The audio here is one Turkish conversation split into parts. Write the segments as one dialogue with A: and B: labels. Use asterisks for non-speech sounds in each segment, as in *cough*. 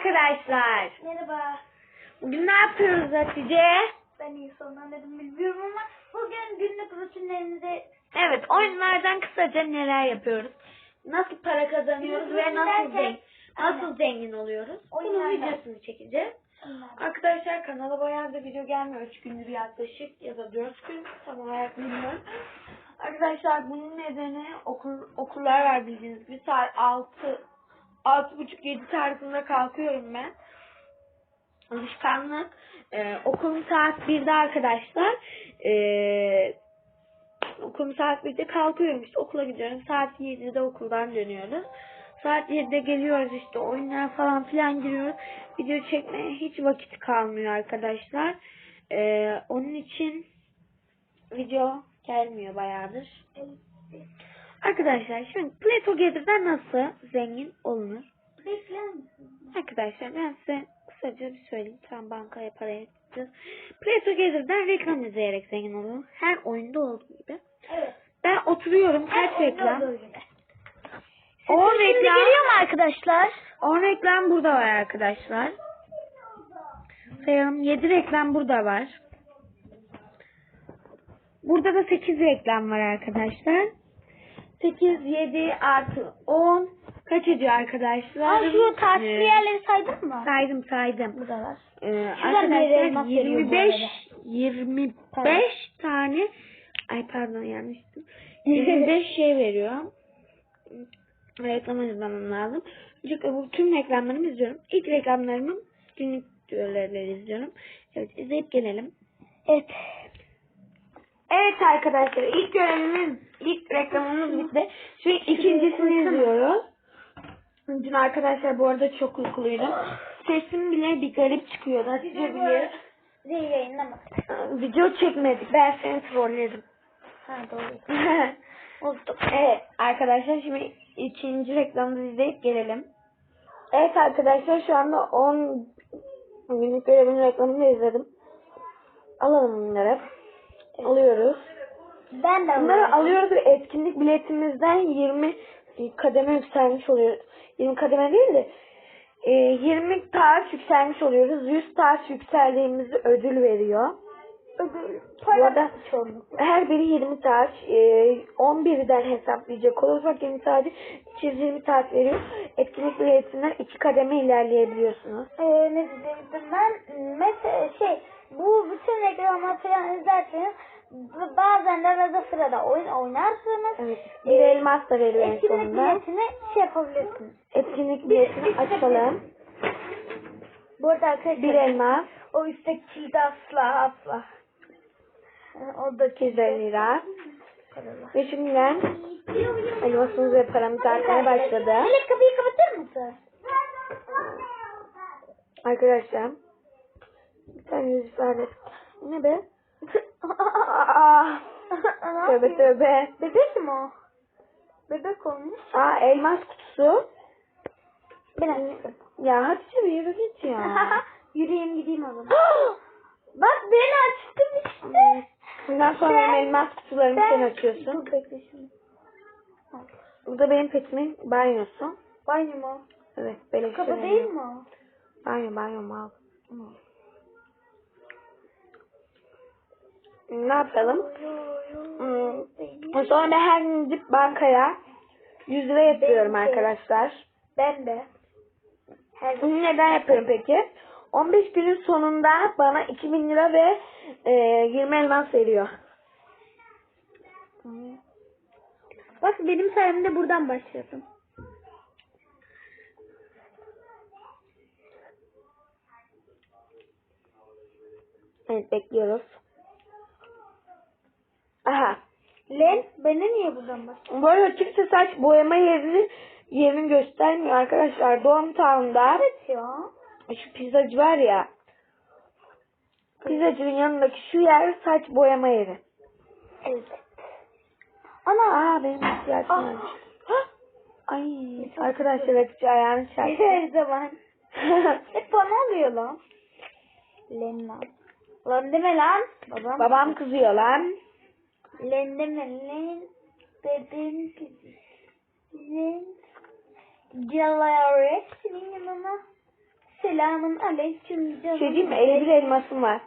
A: arkadaşlar.
B: Merhaba.
A: Bugün ne yapıyoruz Hatice?
B: Ben iyi sonlandım bilmiyorum ama bugün günlük rutinlerimizi
A: Evet oyunlardan kısaca neler yapıyoruz? Nasıl para kazanıyoruz ve nasıl zengin, nasıl zengin oluyoruz? Bunun
B: Oyunlardan.
A: videosunu çekeceğiz. Arkadaşlar kanala bayağı da video gelmiyor. 3 gündür yaklaşık ya da 4 gün tam olarak bilmiyorum. Arkadaşlar bunun nedeni okul okullar var bildiğiniz gibi saat 6 6.30 7 tarzında kalkıyorum ben. Alışkanlık. Ee, okulum saat 1'de arkadaşlar. Ee, okulum saat 1'de kalkıyorum işte okula gidiyorum. Saat 7'de okuldan dönüyoruz. Saat 7'de geliyoruz işte oyunlara falan filan giriyoruz. Video çekmeye hiç vakit kalmıyor arkadaşlar. Ee, onun için video gelmiyor bayağıdır. Arkadaşlar şimdi Play Together'dan nasıl zengin olunur? Arkadaşlar ben size kısaca bir söyleyeyim. Tam bankaya para yatıracağız. Play Together'dan reklam izleyerek zengin olun. Her oyunda olduğu gibi.
B: Evet.
A: Ben oturuyorum kaç reklam? 10
B: Şimdi
A: reklam.
B: geliyor mu arkadaşlar?
A: 10 reklam burada var arkadaşlar. Sayalım 7 reklam burada var. Burada da 8 reklam var arkadaşlar. 8, 7 artı 10 kaç ediyor arkadaşlar?
B: Aa, şu tatil
A: Ee,
B: yerleri saydın mı?
A: Saydım saydım.
B: Burada var.
A: Ee, arkadaşlar
B: elmas veriyor bu
A: 25
B: arada.
A: 25
B: Tamam.
A: tane ay pardon yanlıştım. *laughs* 25 şey veriyor. Reklam izlemem lazım. Çünkü bu tüm reklamlarımı izliyorum. İlk reklamlarımı günlük videoları izliyorum. Evet izleyip gelelim.
B: Evet.
A: Evet arkadaşlar ilk görevimiz, ilk reklamımız bitti. Şimdi ikincisini izliyoruz. Dün arkadaşlar bu arada çok uykuluydum. Sesim bile bir garip çıkıyordu. Hatice bilir.
B: Zil yayınlama.
A: Video çekmedik. Ben seni trolledim.
B: Ha doğru. *laughs*
A: Unuttum. Evet arkadaşlar şimdi ikinci reklamımızı izleyip gelelim. Evet arkadaşlar şu anda 10 günlük görevin reklamını izledim. Alalım bunları. Alıyoruz.
B: Ben de
A: Bunları alıyoruz ve etkinlik biletimizden 20 kademe yükselmiş oluyor. 20 kademe değil de e, 20 taş yükselmiş oluyoruz. 100 taş yükseldiğimizde ödül veriyor.
B: Ödül.
A: Bu arada her biri 20 taş. E, 11'den hesaplayacak olursak 20 taş 220 taş veriyor. Etkinlik biletinden 2 kademe ilerleyebiliyorsunuz.
B: Ee, ne diyecektim ben? Mesela şey bu bütün reklamları falan izlerseniz bazen de arada sırada oyun oynarsınız.
A: Evet. Bir elmas da veriyor en
B: Etkinlik
A: sonunda.
B: biletini şey yapabilirsiniz.
A: Etkinlik biletini açalım.
B: Bu arada arkadaşlar
A: Bir elmas.
B: o üstteki kilidi asla asla. Ee, O da
A: 250 lira. Ve şimdiden elmasımız ve paramız artmaya başladı.
B: Melek kapıyı kapatır mısın?
A: Arkadaşlar. Bir tane yüz ifade. Ne be? *laughs* tövbe tövbe.
B: Bebek mi o? Bebek olmuş.
A: Aa elmas kutusu.
B: Ben açtım.
A: Ya Hatice bir yürü git ya. *laughs*
B: Yürüyeyim gideyim o zaman. *gasps* Bak ben açtım işte.
A: Bundan sonra
B: Ben-
A: benim elmas kutularımı sen açıyorsun.
B: Dur bekle şimdi.
A: Bu da benim petimin banyosu.
B: Banyo mu?
A: Evet. Böyle
B: Kapı değil mi o?
A: Banyo banyo mal. Ne yapalım? Hmm. Sonra her gün gidip bankaya 100 lira yatırıyorum arkadaşlar.
B: Ben de. Her
A: neden yapıyorum peki? 15 günün sonunda bana 2000 lira ve e, 20 elmas veriyor.
B: Bak benim sayemde buradan başladım.
A: Evet bekliyoruz. Aha.
B: Len beni niye buradan başladın?
A: Bu arada kimse saç boyama yerini yerini göstermiyor arkadaşlar. Doğum Town'da
B: Evet ya.
A: şu pizzacı var ya. Pizzacının yanındaki şu yer saç boyama yeri.
B: Evet. Ana.
A: Aa benim ihtiyacım
B: Ah.
A: Hah! Ay arkadaşlar Hatice ayağını çarptı.
B: Her zaman. *laughs* Hep bana oluyor lan. Len lan. Lan deme lan. Babam.
A: Babam kızıyor lan.
B: Len deme len. Bebeğim kızı. Len. Geliyor senin yanına. Selamun aleyküm canım.
A: Şey diyeyim mi? 51 elmasım var.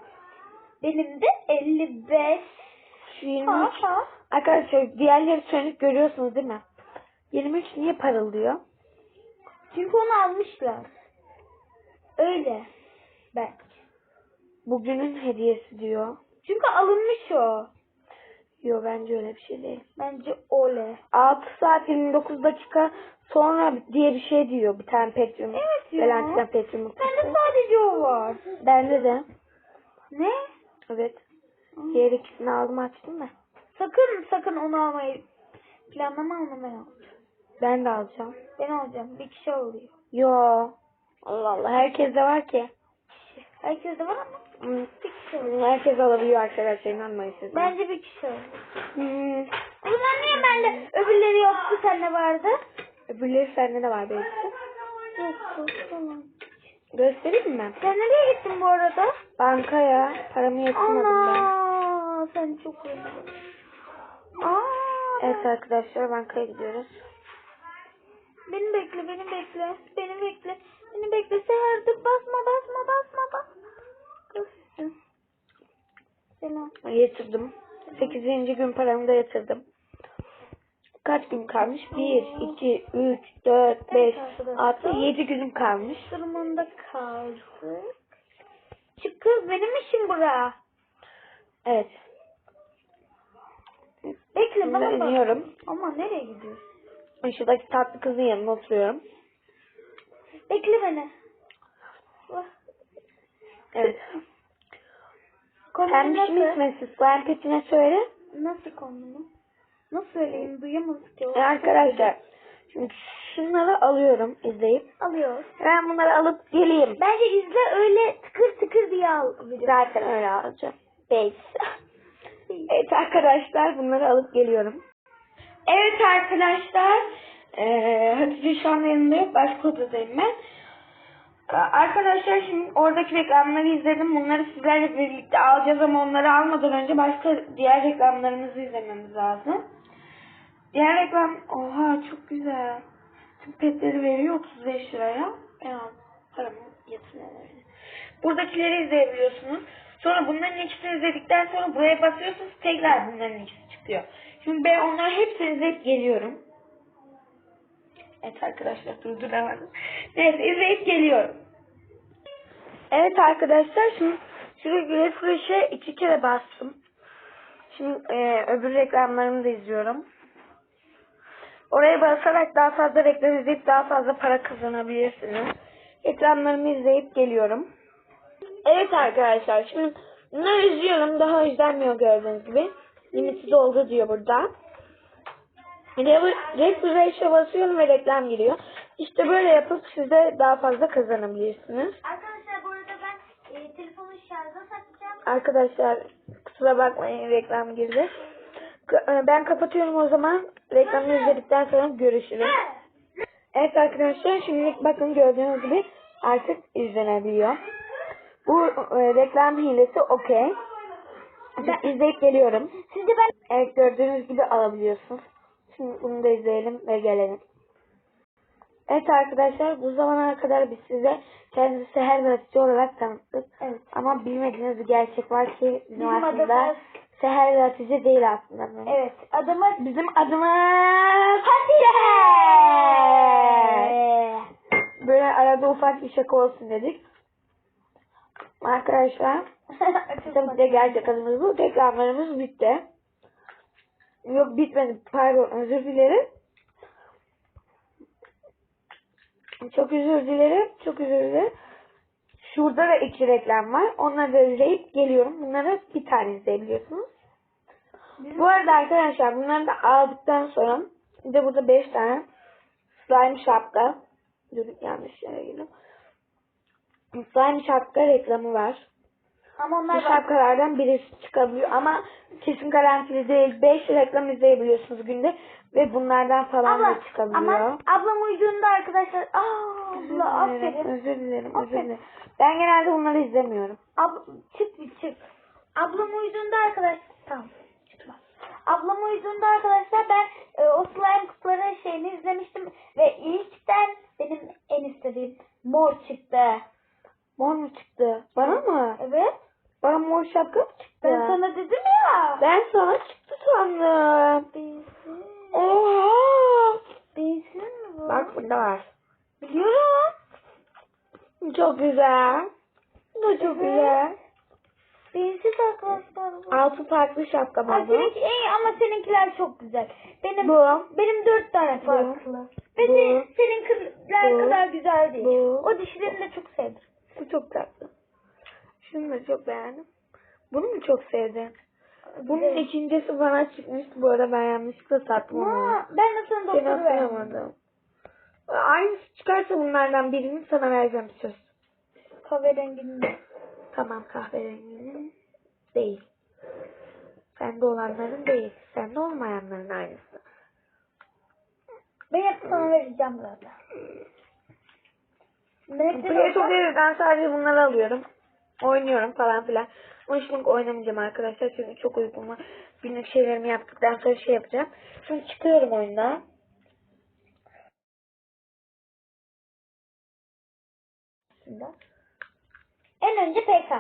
B: Benim de 55.
A: Şu 23.
B: Ha, ha.
A: Arkadaşlar diğerleri sönük görüyorsunuz değil mi? 23 niye parıldıyor?
B: Çünkü onu almışlar. Öyle. Belki.
A: Bugünün hediyesi diyor.
B: Çünkü alınmış o.
A: Yo bence öyle bir şey değil.
B: Bence öyle.
A: 6 saat 29 dakika sonra diye bir şey diyor bir tane Petrium.
B: Evet ya.
A: Valentina Petrium.
B: Bende sadece o var.
A: Bende de.
B: Ne?
A: Evet. Diğer ikisini aldım açtım da.
B: Sakın sakın onu almayı planlama onu ben alacağım.
A: Ben de alacağım.
B: Ben alacağım. Bir kişi alıyor.
A: Yo. Allah Allah. Herkes de var ki.
B: Herkes de var ama
A: Hmm,
B: bir kişi alıyor.
A: Herkes alabiliyor arkadaşlar. inanmayın siz.
B: Bence bir kişi alıyor.
A: Hmm,
B: O zaman niye bende öbürleri yoktu sende vardı?
A: öbürleri sende de var belki.
B: Yoktu. Tamam.
A: Göstereyim mi?
B: Sen nereye gittin bu arada?
A: Bankaya paramı yatırmadım ben.
B: Ana sen çok. Aa,
A: Evet arkadaşlar bankaya gidiyoruz.
B: Beni bekle, beni bekle. Beni bekle. Beni bekle. Seher dur basma, basma, basma, basma. Selam.
A: Yatırdım. 8. gün paramı da yatırdım. Kaç gün kalmış? 1, 2, 3, 4, 5, 6, 7 günüm kalmış.
B: Durumunda kaldık. Çık kız benim işim bura.
A: Evet.
B: Bekle bana bak.
A: iniyorum.
B: Ama nereye gidiyorsun?
A: Şuradaki tatlı kızın yanına oturuyorum.
B: Bekle beni.
A: Evet.
B: Konum
A: Pembişim
B: nasıl?
A: ismesi. Slime petine söyle.
B: Nasıl konumu? Nasıl söyleyeyim duyamadık ki.
A: E arkadaşlar. Şimdi şunları alıyorum izleyip.
B: Alıyoruz.
A: Ben bunları alıp geleyim.
B: Bence izle öyle tıkır tıkır diye al.
A: Zaten öyle alacağım. Base. Evet arkadaşlar bunları alıp geliyorum. Evet arkadaşlar. Ee, Hatice şu anda yanımda yok. Başka odadayım ben. Ee, Arkadaşlar şimdi oradaki reklamları izledim. Bunları sizlerle birlikte alacağız ama onları almadan önce başka diğer reklamlarımızı izlememiz lazım. Diğer reklam... Oha çok güzel. Tüm petleri veriyor 35 liraya. Aldım. Paramı yatırıyorum. Buradakileri izleyebiliyorsunuz. Sonra bunların ikisini izledikten sonra buraya basıyorsunuz. Tekrar bunların ikisi çıkıyor. Şimdi ben onları hepsini izleyip geliyorum. Evet arkadaşlar durduramadım. Neyse izleyip geliyorum. Evet arkadaşlar şimdi şuraya refresh'e iki kere bastım. Şimdi e, öbür reklamlarımı da izliyorum. Oraya basarak daha fazla reklam izleyip daha fazla para kazanabilirsiniz. Reklamlarımı izleyip geliyorum. Evet arkadaşlar şimdi bunları izliyorum. Daha izlenmiyor gördüğünüz gibi. Limiti doldu diyor burada. Refresh'e basıyorum ve reklam giriyor. İşte böyle yapıp size daha fazla kazanabilirsiniz.
B: Arkadaşlar bu arada ben e, telefonu şarja takacağım.
A: Arkadaşlar kusura bakmayın reklam girdi. E, Ben kapatıyorum o zaman. Reklamı izledikten sonra görüşürüz. Evet arkadaşlar şimdilik bakın gördüğünüz gibi artık izlenebiliyor. Bu e, reklam hilesi okey. İzleyip geliyorum.
B: Sizce ben
A: Evet gördüğünüz gibi alabiliyorsunuz. Şimdi bunu da izleyelim ve gelelim. Evet arkadaşlar bu zamana kadar biz size kendisi Seher ve Hatice olarak tanıttık.
B: Evet.
A: Ama bilmediğiniz bir gerçek var ki bizim,
B: Bizim
A: aslında
B: adımız-
A: Seher Hatice değil aslında.
B: Evet adımız
A: Bizim adımız
B: Hatice.
A: Böyle arada ufak bir şaka olsun dedik. Arkadaşlar *laughs* tabii de gerçek adımız bu. Reklamlarımız bitti. Yok bitmedi. Pardon özür dilerim. Çok özür dilerim. Çok özür dilerim. Şurada da iki reklam var. Onları da izleyip geliyorum. Bunları bir tane izleyebiliyorsunuz. Bu arada arkadaşlar bunları da aldıktan sonra bir de burada beş tane slime şapka. Dur yanlış yere girdim. Slime şapka reklamı var.
B: Ama
A: Bu
B: onlar bak.
A: şapkalardan birisi çıkabiliyor ama kesin garantili değil. 5 reklam izleyebiliyorsunuz günde ve bunlardan falan
B: Abla,
A: da çıkabiliyor.
B: ama ablam uyuduğunda arkadaşlar. Aa, abla aferin.
A: özür dilerim, özür dilerim. Ben genelde bunları izlemiyorum.
B: Ab çık bir çık. Ablam uyuduğunda arkadaşlar. Tamam. Çıkma. Ablam uyuduğunda arkadaşlar ben e, o slime kutuları şeyini izlemiştim ve ilkten benim en istediğim mor çıktı.
A: Mor mu çıktı? Bana mı?
B: Evet.
A: Bana mor şapka mı çıktı?
B: Ben sana dedim ya.
A: Ben sana çıktı sandım.
B: Bensin.
A: Oha!
B: Bensin mi bu?
A: Bak burada var.
B: Biliyorum.
A: Çok güzel. Bu çok güzel.
B: Bensiz arkadaşlar bu.
A: Altı farklı şapka var bu.
B: seninki, ey, ama seninkiler çok güzel. Benim
A: Bu.
B: benim dört tane farklı. Ve
A: Bu.
B: senin, seninkiler
A: Bu.
B: kadar güzel değil.
A: Bu.
B: O dişlerini de çok sevdim.
A: Bu çok tatlı. Şunu da çok beğendim. Bunu mu çok sevdin? Bunun
B: Evet.
A: ikincisi bana çıkmıştı bu arada ben yanlışlıkla sattım onu.
B: Ama ben de sana doktoru verdim.
A: Aynısı çıkarsa bunlardan birini sana vereceğim söz.
B: Kahverenginin.
A: Tamam kahverenginin değil. Sende olanların değil. Sende olmayanların aynısı.
B: Ben hep sana vereceğim zaten. Ben hep
A: Play çok. Ben sadece bunları alıyorum. Oynuyorum falan filan. Ama şimdi oynamayacağım arkadaşlar. Çünkü çok var. Günlük şeylerimi yaptıktan sonra şey yapacağım. Şimdi çıkıyorum oyundan.
B: aslında. En önce PK.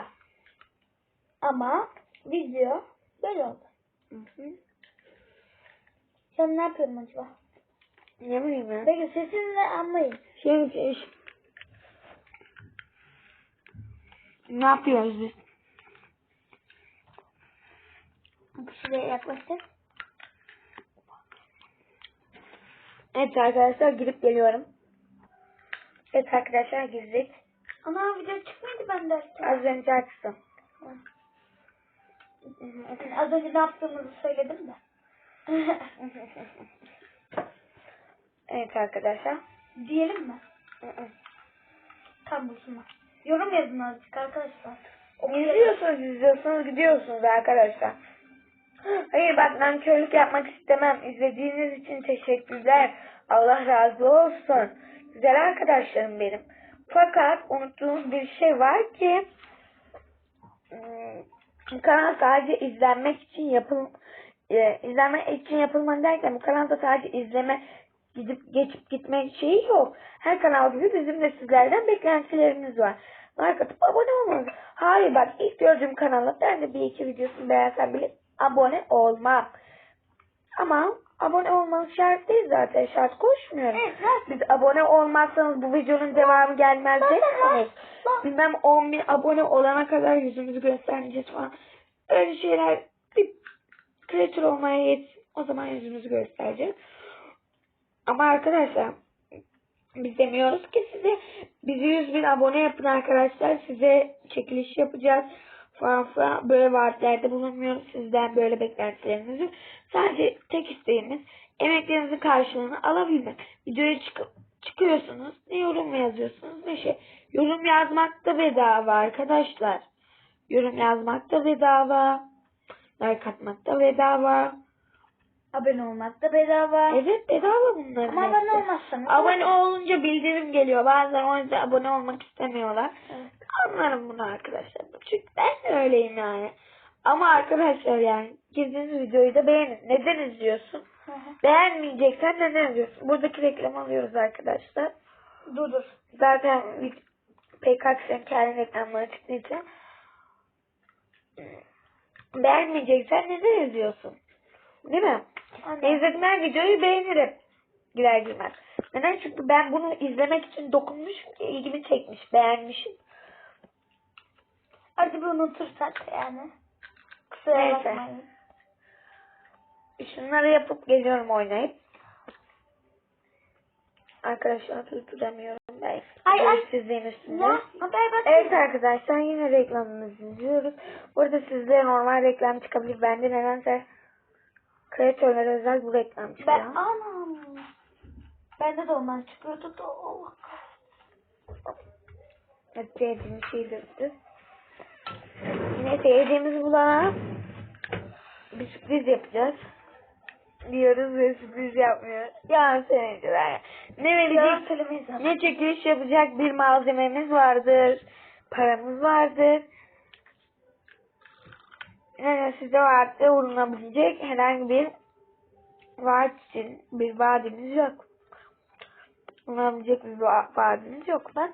B: Ama video böyle oldu.
A: Hı hı.
B: Sen ne yapıyorsun acaba?
A: Ne bileyim ben.
B: Peki sesinle anlayın.
A: Şey, şey, şey. Ne yapıyoruz biz?
B: Şuraya yaklaştık.
A: Evet arkadaşlar girip geliyorum. Evet arkadaşlar girdik.
B: Ana video çıkmadı ben derste.
A: Az önce açtım.
B: Az önce ne yaptığımızı söyledim de. *laughs*
A: Evet arkadaşlar.
B: Diyelim mi? Tam bulsunlar. Yorum yazın azıcık arkadaşlar.
A: İzliyorsunuz, izliyorsunuz, gidiyorsunuz arkadaşlar. Hayır bak nankörlük yapmak istemem. İzlediğiniz için teşekkürler. Allah razı olsun. Güzel arkadaşlarım benim. Fakat unuttuğunuz bir şey var ki hmm, kanal sadece izlenmek için yapıl e, izlenmek için yapılmalı derken bu kanalda sadece izleme gidip geçip gitmek şeyi yok. Her kanal gibi bizim de sizlerden beklentilerimiz var. Like atıp abone olmanız. Hayır bak ilk gördüğüm kanalda ben de bir iki videosunu beğensem bile abone olmam. Ama abone olmanız şart değil zaten. Şart koşmuyorum.
B: Evet.
A: Biz abone olmazsanız bu videonun devamı gelmez
B: bak-
A: Bilmem 10 bin abone olana kadar yüzümüzü göstermeyeceğiz falan. Öyle şeyler bir kreatör olmaya yetsin. O zaman yüzümüzü göstereceğiz. Ama arkadaşlar biz demiyoruz ki size bizi 100 bin abone yapın arkadaşlar. Size çekiliş yapacağız falan falan. Böyle vaatlerde bulunmuyoruz. Sizden böyle beklentilerimizi. Sadece tek isteğimiz emeklerinizin karşılığını alabilmek. Videoya çıkıp çıkıyorsunuz. Ne yorum yazıyorsunuz ne şey. Yorum yazmak da bedava arkadaşlar. Yorum yazmak da bedava. Like atmak da bedava.
B: Abone olmak da bedava.
A: Evet bedava bunların
B: Ama abone olmazsanız.
A: Abone olunca bildirim geliyor. Bazen o yüzden abone olmak istemiyorlar.
B: Evet.
A: Anlarım bunu arkadaşlar. Çünkü ben de öyleyim yani. Ama arkadaşlar yani girdiğiniz videoyu da beğenin. Neden izliyorsun?
B: Hı hı.
A: Beğenmeyeceksen neden izliyorsun? Buradaki reklam alıyoruz arkadaşlar.
B: dur dur.
A: Zaten PKX'in kendi reklamları çıktığı için beğenmeyeceksen neden izliyorsun? Değil mi?
B: Anne.
A: İzlediğim videoyu beğenirim. Girer girmez. Neden? Çünkü ben bunu izlemek için dokunmuşum ki ilgimi çekmiş, beğenmişim.
B: Hadi bir unutursak yani. Kusura
A: Neyse.
B: bakmayın.
A: Şunları yapıp geliyorum oynayıp. Arkadaşlar durduramıyorum ben.
B: Ay, ay.
A: Sizliğin üstünde.
B: Ya haber bak.
A: Evet arkadaşlar yine reklamımızı izliyoruz. Burada sizlere normal reklam çıkabilir. Bende nedense kreatörlere özel bu reklam çıkıyor.
B: Ben anam. Bende de ondan çıkıyordu da Allah kahretsin.
A: Evet, sevdiğimiz şeyi döktü. Yine sevdiğimiz bulana bir sürpriz yapacağız. Diyoruz ve sürpriz yapmıyoruz. Ya seyirciler. Ne verecek? Ne çekiliş yapacak bir malzememiz vardır. Paramız vardır. Yani size vaatte uğranabilecek herhangi bir vaat için bir vaadimiz yok. Uğranabilecek bir va- yok. Bak.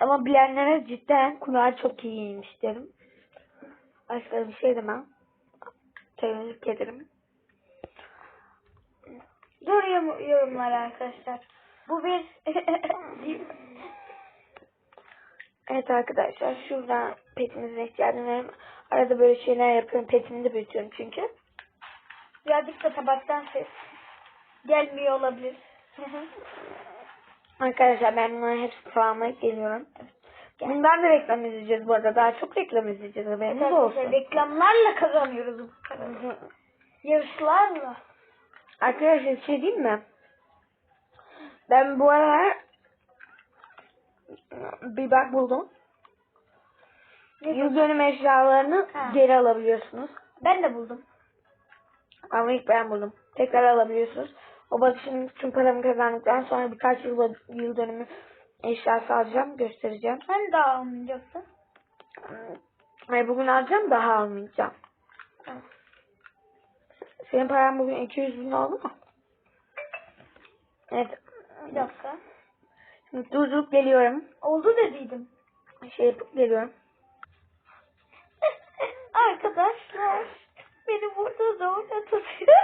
A: Ama bilenlere cidden kulağı çok iyiymiş derim. Başka bir şey demem. Tebrik ederim.
B: Yorum- yorumlar arkadaşlar. Bu bir *laughs*
A: Evet arkadaşlar şuradan petimizin ihtiyacını verim. Arada böyle şeyler yapıyorum. Petimi de büyütüyorum çünkü.
B: birazcık da tabaktan ses gelmiyor olabilir. *laughs*
A: Arkadaşlar ben bunların hepsini tamamlayıp geliyorum. Bundan da reklam izleyeceğiz bu arada. Daha çok reklam izleyeceğiz haberiniz
B: Arkadaşlar,
A: olsun.
B: reklamlarla kazanıyoruz bu parayı. Yarışlarla.
A: Arkadaşlar şey diyeyim mi? Ben bu aralar bir bak buldum. Yıl dönüm eşyalarını
B: Ha.
A: geri alabiliyorsunuz.
B: Ben de buldum.
A: Ama ilk ben buldum. Tekrar alabiliyorsunuz. O bakışın tüm paramı kazandıktan sonra birkaç yıl, yıl dönümü eşyası alacağım. Göstereceğim.
B: Sen daha almayacaksın.
A: Hayır bugün alacağım daha almayacağım. Senin paran bugün 200 bin oldu mu? Evet.
B: Bir dakika.
A: Durdurup geliyorum.
B: Oldu dediydim.
A: Şey yapıp geliyorum. *laughs*
B: Arkadaşlar beni burada zorla tutuyor.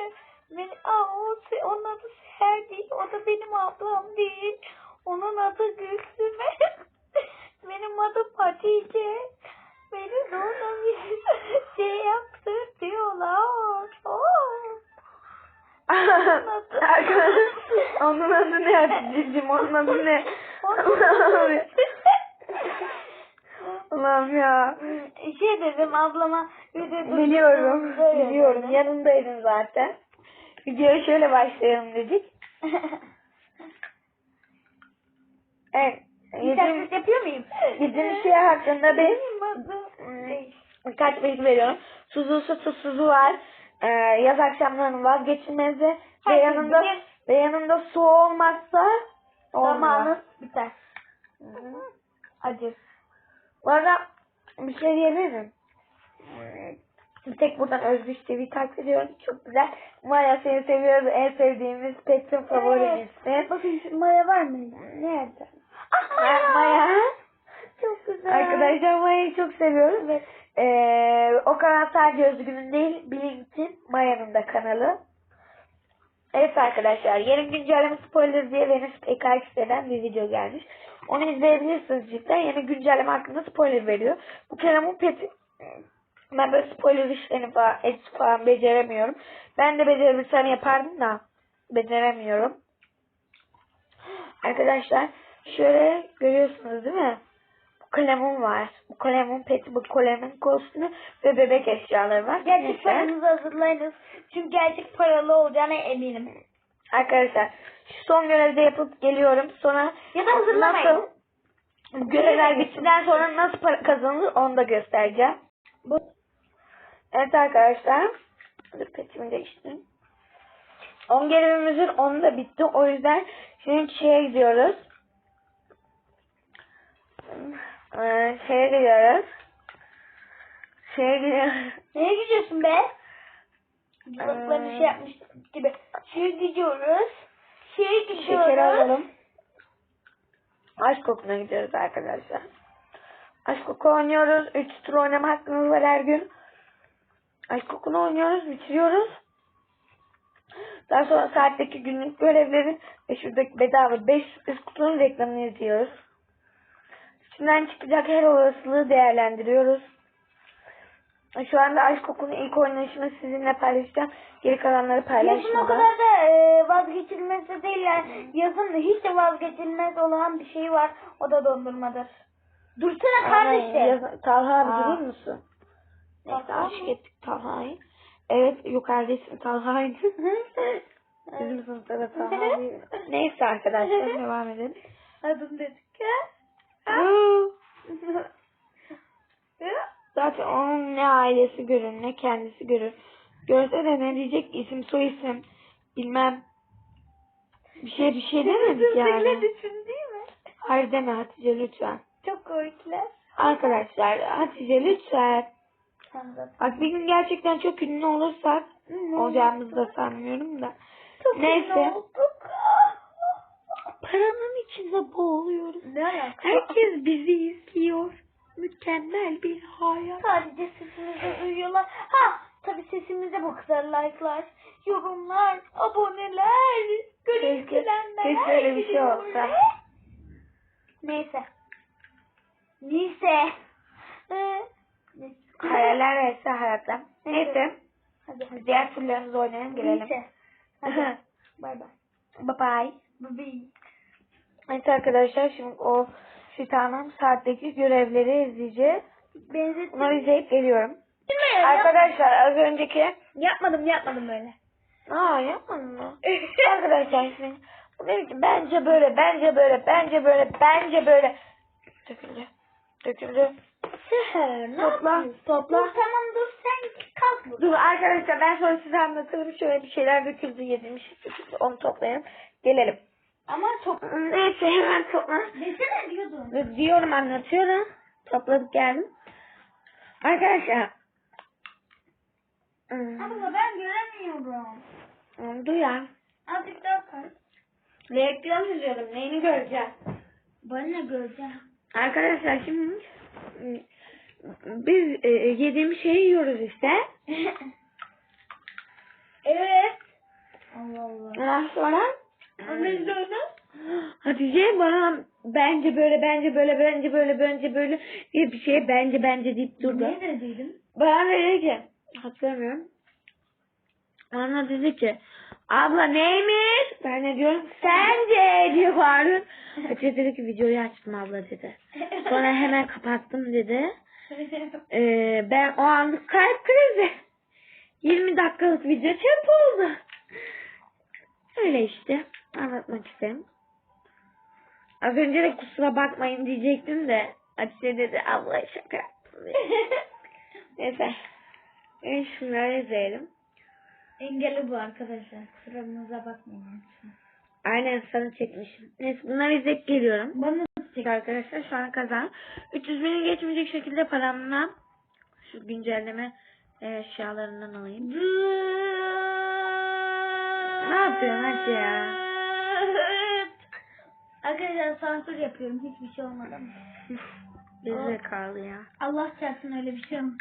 B: *laughs* beni, aa, o, onun adı Seher değil. O da benim ablam değil. Onun adı Gülsüme. *laughs* benim adım Hatice. Beni zorla bir şey yaptırtıyorlar. Oh.
A: Onun adı ne Hatice'cim? Onun adı ne? Allah'ım ya.
B: şey dedim ablama bir
A: Biliyorum. Biliyorum. Yanındaydın zaten. Videoya şöyle başlayalım dedik. Evet. Bizim,
B: İnternet yapıyor muyum?
A: bizim şey hakkında bir
B: değil.
A: birkaç bilgi veriyorum. Suzusu tuzsuzu var. Ee, yaz akşamlarının vazgeçilmezi ve yanında ve yanında su olmazsa olmaz.
B: Zamanı biter. Acı.
A: Bu arada bir şey diyebilir miyim? Bir tek buradan Özgür TV'yi takip ediyorum. Çok güzel. Maya seni seviyoruz. En sevdiğimiz Pet'in favorimizsin.
B: Bakın şu maya var mı?
A: Nerede?
B: Maya.
A: Maya.
B: Çok güzel.
A: Arkadaşlar Maya'yı çok seviyoruz. ve Ee, o kanal sadece Özgür'ün değil, Blink'in Maya'nın da kanalı. Evet arkadaşlar, yarın güncelleme spoiler diye Venüs PKX'den bir video gelmiş. Onu izleyebilirsiniz cidden. Yeni güncelleme hakkında spoiler veriyor. Bu Kerem'in peti... Ben böyle spoiler işlerini falan, falan beceremiyorum. Ben de becerebilsem yapardım da beceremiyorum. Arkadaşlar şöyle görüyorsunuz değil mi? Kalemim var. Bu kalemin peti, bu kalemin kostümü ve bebek eşyaları var.
B: Gerçek
A: Neyse.
B: paranızı hazırlayınız. Çünkü gerçek paralı olacağına eminim.
A: Arkadaşlar şu son görevde yapıp geliyorum. Sonra
B: Ya da hazırlamayın.
A: nasıl görevler bittikten sonra nasıl para kazanılır onu da göstereceğim.
B: Bu
A: Evet arkadaşlar. Dur petimi değiştireyim. 10 görevimizin 10'u da bitti. O yüzden şimdi şeye gidiyoruz. Ee, şeye gidiyoruz. Şeye gidiyoruz.
B: Neye gidiyorsun be? Dudaklarını
A: Ee,
B: şey yapmış gibi. Şeye gidiyoruz. Şeye gidiyoruz.
A: Şekeri alalım. Aşk kokuna gidiyoruz arkadaşlar. Aşk koku oynuyoruz. 3 tur oynama hakkımız var her gün. Aşk kokunu oynuyoruz. Bitiriyoruz. Daha sonra saatteki günlük görevlerin ve şuradaki bedava 5 sürpriz kutunun reklamını izliyoruz. İçinden çıkacak her olasılığı değerlendiriyoruz. Şu anda aşk kokunun ilk oynayışını sizinle paylaşacağım. Geri kalanları
B: Yazın o
A: paylaşmadan.
B: kadar da e, vazgeçilmez de değil yani. Yazın hiç de vazgeçilmez olan bir şey var. O da dondurmadır. Dursana kardeşim.
A: Talha abi
B: Aa.
A: durur musun? Neyse aşık ettik Talha'yı. Evet yukarıda ismi Talha'ydı. *laughs* Bizim sınıfta da Talha *laughs* değil. Neyse arkadaşlar devam edelim.
B: Adım dedik ha? *laughs*
A: Zaten onun ne ailesi görür ne kendisi görür. Görse de ne diyecek isim soy isim bilmem. Bir şey bir şey demedik yani.
B: düşün değil mi?
A: Hayır deme Hatice lütfen.
B: Çok komikler.
A: Arkadaşlar Hatice lütfen. Bak bir gün gerçekten çok ünlü olursak olacağımızı da sanmıyorum da.
B: Çok
A: Neyse.
B: olduk.
A: Paranın içinde boğuluyoruz.
B: Ne alaka?
A: Herkes bizi izliyor. Mükemmel bir hayat.
B: Sadece sesimizi duyuyorlar. Ha tabii sesimize bakıyorlar like'lar, yorumlar, aboneler, görüntülenmeler.
A: keşke öyle bir şey olsa.
B: Neyse. Neyse. Ee, neyse.
A: Hayaller vs hayatlar. Neyse.
B: Hadi.
A: Diğer türlerimizi oynayalım gelelim.
B: Neyse. Hadi. *laughs* Bay bay.
A: bye bye.
B: Bye.
A: Evet arkadaşlar şimdi o Şitan'ın saatteki görevleri izleyeceğiz.
B: Benzettim.
A: Bunları izleyip geliyorum.
B: Mi?
A: Arkadaşlar az önceki
B: Yapmadım yapmadım böyle.
A: Aa yapmadın mı? *laughs* Arkadaşlar şimdi? Bence böyle, bence böyle, bence böyle, bence böyle. Döküldü. Döküldü.
B: Seher ne
A: Topla, topla.
B: Dur, tamam dur sen kalk.
A: Dur arkadaşlar ben sonra size anlatırım. Şöyle bir şeyler döküldü, döküldü. Onu toplayalım. Gelelim.
B: Ama çok...
A: Neyse hemen topla.
B: Desene diyordun.
A: Diyorum anlatıyorum. Topladık geldim. Arkadaşlar. Hmm,
B: Abla ben göremiyorum.
A: Duyan.
B: Azıcık daha kalk.
A: Reklam izliyorum. Neyini göreceğim?
B: Ben ne göreceğim?
A: Arkadaşlar şimdi biz e, yediğimiz şeyi yiyoruz işte. *laughs*
B: evet. Allah Allah.
A: Ondan sonra
B: Anne de
A: Hatice bana bence böyle bence böyle bence böyle bence böyle diye bir şeye bence bence deyip durdu.
B: Ne dediydim?
A: Bana dedi ki hatırlamıyorum. Bana dedi ki abla neymiş? Ben ne diyorum sence diye bağırıyorum. Hatice dedi ki videoyu açtım abla dedi. Sonra hemen kapattım dedi. *laughs* Ee, ben o anlık kalp krizi. 20 dakikalık video çöp oldu. Öyle işte. Anlatmak istedim. Az önce de kusura bakmayın diyecektim de Hatice dedi abla şaka yaptım. *laughs* Neyse. Ben şunları izleyelim.
B: Engelli bu arkadaşlar. Kusurumuza bakmayın lütfen.
A: Aynen sana çekmişim. Neyse bunları izleyip geliyorum.
B: Bana
A: Peki arkadaşlar şu an kazan. 300 bini geçmeyecek şekilde paramla şu güncelleme eşyalarından alayım. Ne yapıyorsun hadi ya?
B: Arkadaşlar sansür yapıyorum. Hiçbir şey olmadı ama.
A: Gerizekalı ya.
B: Allah çarpsın öyle bir şey olmadı.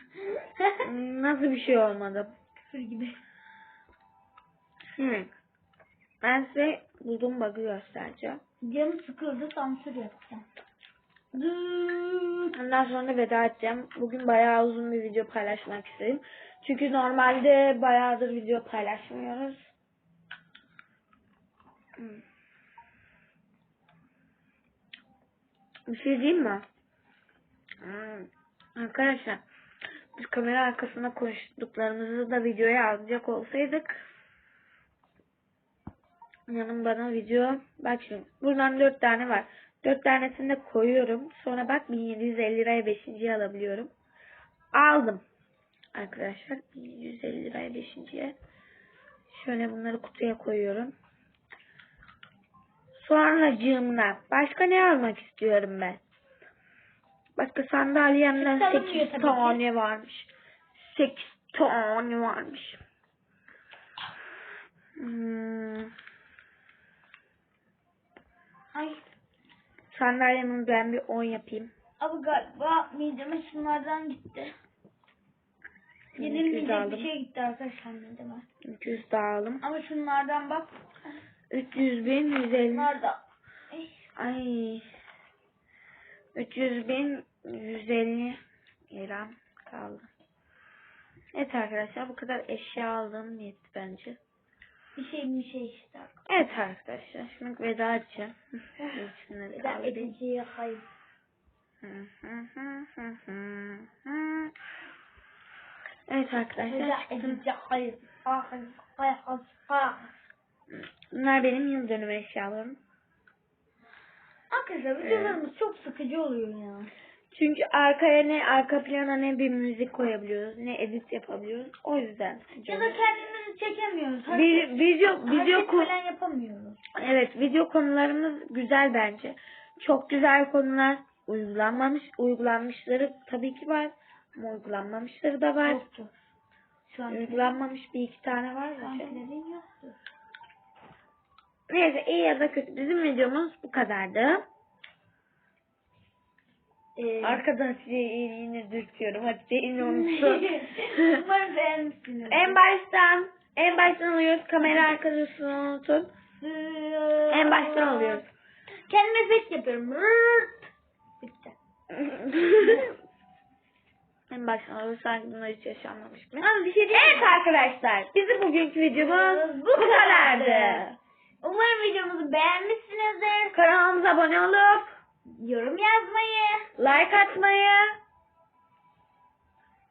A: Nasıl bir şey olmadı?
B: Küfür gibi.
A: Hı. Ben size bulduğum bug'ı göstereceğim.
B: Canım sıkıldı sansür yapacağım.
A: Ondan sonra da veda edeceğim. Bugün bayağı uzun bir video paylaşmak istedim. Çünkü normalde bayağıdır video paylaşmıyoruz. Hmm. Bir şey diyeyim mi? Hmm. Arkadaşlar biz kamera arkasında konuştuklarımızı da videoya alacak olsaydık yanım bana video bak şimdi buradan dört tane var. Dört tanesini de koyuyorum. Sonra bak 1750 liraya beşinciyi alabiliyorum. Aldım. Arkadaşlar 1750 liraya beşinciye. Şöyle bunları kutuya koyuyorum. Sonra cığımla. Başka ne almak istiyorum ben? Başka sandalyemden
B: Çıkalım diyor
A: 8
B: tabii
A: tane varmış. 8 tane varmış. Hmm.
B: Ay.
A: Sandalyemin ben bir 10 yapayım.
B: Abi galiba mideme şunlardan gitti. Yenilmeyecek
A: aldım.
B: bir şey gitti arkadaşlar mideme.
A: 200 dağılım.
B: Ama şunlardan bak.
A: 300 bin 150.
B: Bunlar da. Ay.
A: Ay. 300 bin 150 lira kaldı. Evet arkadaşlar bu kadar eşya aldığım yetti bence.
B: Bir şey bir şey işte.
A: Evet arkadaşlar şimdi veda edeceğim. *laughs* Kaldı.
B: ediciye hayır.
A: Evet arkadaşlar.
B: ediciye hayır. Ah, hayır.
A: Bunlar benim yıl dönümü eşyalarım.
B: Arkadaşlar videolarımız çok sıkıcı oluyor ya.
A: Çünkü arkaya ne arka plana ne bir müzik koyabiliyoruz ne edit yapabiliyoruz. O yüzden.
B: Ya da kendimizi çekemiyoruz.
A: Bir,
B: Hareket,
A: video video
B: hareket
A: ko-
B: falan yapamıyoruz.
A: Evet video konularımız güzel bence. Çok güzel konular. Uygulanmamış, uygulanmışları tabii ki var. Ama uygulanmamışları da var.
B: Yoktu. Şu an
A: Uygulanmamış bir iki tane var
B: şu
A: zaten.
B: ankilerin yoktu.
A: Neyse iyi ya da kötü. Bizim videomuz bu kadardı.
B: Ee,
A: Arkadan size yine dürtüyorum. Hadi *laughs* yine unuttum.
B: Umarım beğenmişsiniz.
A: en baştan en baştan alıyoruz. Kamera arkasını unutun. En baştan alıyoruz.
B: Kendime efekt yapıyorum. Rırt. Bitti. *laughs*
A: en baştan alıyoruz. Sanki bunlar hiç yaşanmamış gibi.
B: Ama bir şey diyeyim
A: Evet arkadaşlar. Bizim bugünkü videomuz bu kadardı.
B: Umarım videomuzu beğenmişsinizdir.
A: Kanalımıza abone olup
B: Yorum yazmayı,
A: like atmayı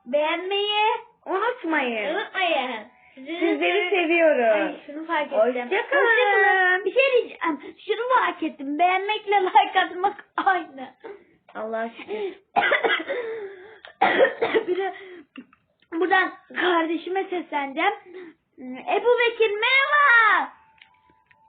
B: beğenmeyi
A: unutmayın.
B: unutmayın.
A: Sizleri seviyoruz.
B: Ay, şunu fark ettim.
A: Hoşçakalın.
B: Hoşçakalın. Bir şey diyeceğim. Şunu fark ettim. Beğenmekle like atmak aynı.
A: Allah şükür. *coughs*
B: bir de buradan kardeşime sesleneceğim. Ebu Bekir merhaba.